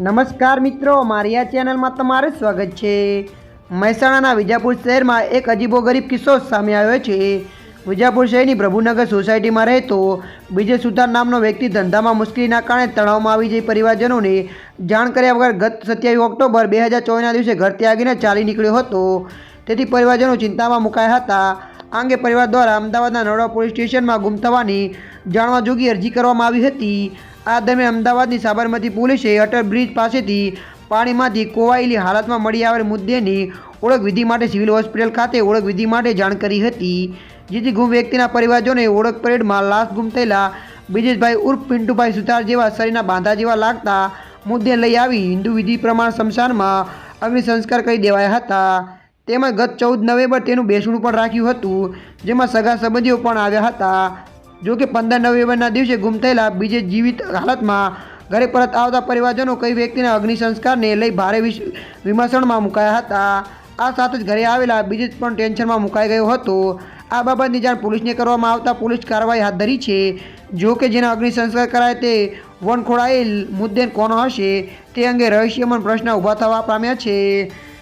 નમસ્કાર મિત્રો મારી આ ચેનલમાં તમારું સ્વાગત છે. મહેસાણાના વિજાપુર શહેરમાં એક અજીબોગરીબ કિસ્સો સામે આવ્યો છે. વિજાપુર શહેરની પ્રભુનગર સોસાયટીમાં રહેતો બીજે સુધાર નામનો વ્યક્તિ ધંધામાં મુશ્કેલીના કારણે તણાવમાં આવી જઈ પરિવારજનોને જાણ કર્યા વગર ગત સત્યાવીસ ઓક્ટોબર બે હજાર ચોવીસના દિવસે ઘર ત્યાગીને ચાલી નીકળ્યો હતો. તેથી પરિવારજનો ચિંતામાં મુકાયા હતા. આ અંગે પરિવાર દ્વારા અમદાવાદના નરોડા પોલીસ સ્ટેશનમાં ગુમ થવાની જાણવા જોગી અરજી કરવામાં આવી હતી. આ દરમિયાન અમદાવાદની સાબરમતી પોલીસે અટલ બ્રિજ પાસેથી પાણીમાંથી કોવાયેલી હાલતમાં મળી આવેલ મુદ્દેની ઓળખ વિધિ માટે સિવિલ હોસ્પિટલ ખાતે ઓળખ વિધિ માટે જાણ કરી હતી, જેથી ગુમ વ્યક્તિના પરિવારજોને ઓળખ પરેડમાં લાશ ગુમ થયેલા બ્રિજેશભાઈ ઉર્ફ પિન્ટુભાઈ સુતાર જેવા શરીરના બાંધા જેવા લાગતા મુદ્દે લઈ આવી હિન્દુ વિધિ પ્રમાણ શમશાનમાં અગ્નિ સંસ્કાર કરી દેવાયા હતા. તેમજ ગત ચૌદ નવેમ્બર તેનું બેસણું પણ રાખ્યું હતું, જેમાં સગા સંબંધીઓ પણ આવ્યા હતા. જો કે પંદર નવેમ્બરના દિવસે ગુમ થયેલા બીજે જીવિત હાલતમાં ઘરે પરત આવતા પરિવારજનો કઈ વ્યક્તિના અગ્નિ સંસ્કારને લઈ ભારે વિમર્શણમાં મુકાયા હતા. આ સાથે જ ઘરે આવેલા બીજે પણ ટેન્શનમાં મુકાઈ ગયો હતો. આ બાબતની જાણ પોલીસને કરવામાં આવતા પોલીસ કાર્યવાહી હાથ ધરી છે. જો કે જેના અગ્નિ સંસ્કાર કરાય તે વનખોળાયેલ મુદ્દે કોનો હશે તે અંગે રહસ્યમન પ્રશ્ન ઊભા થવા પામ્યા છે.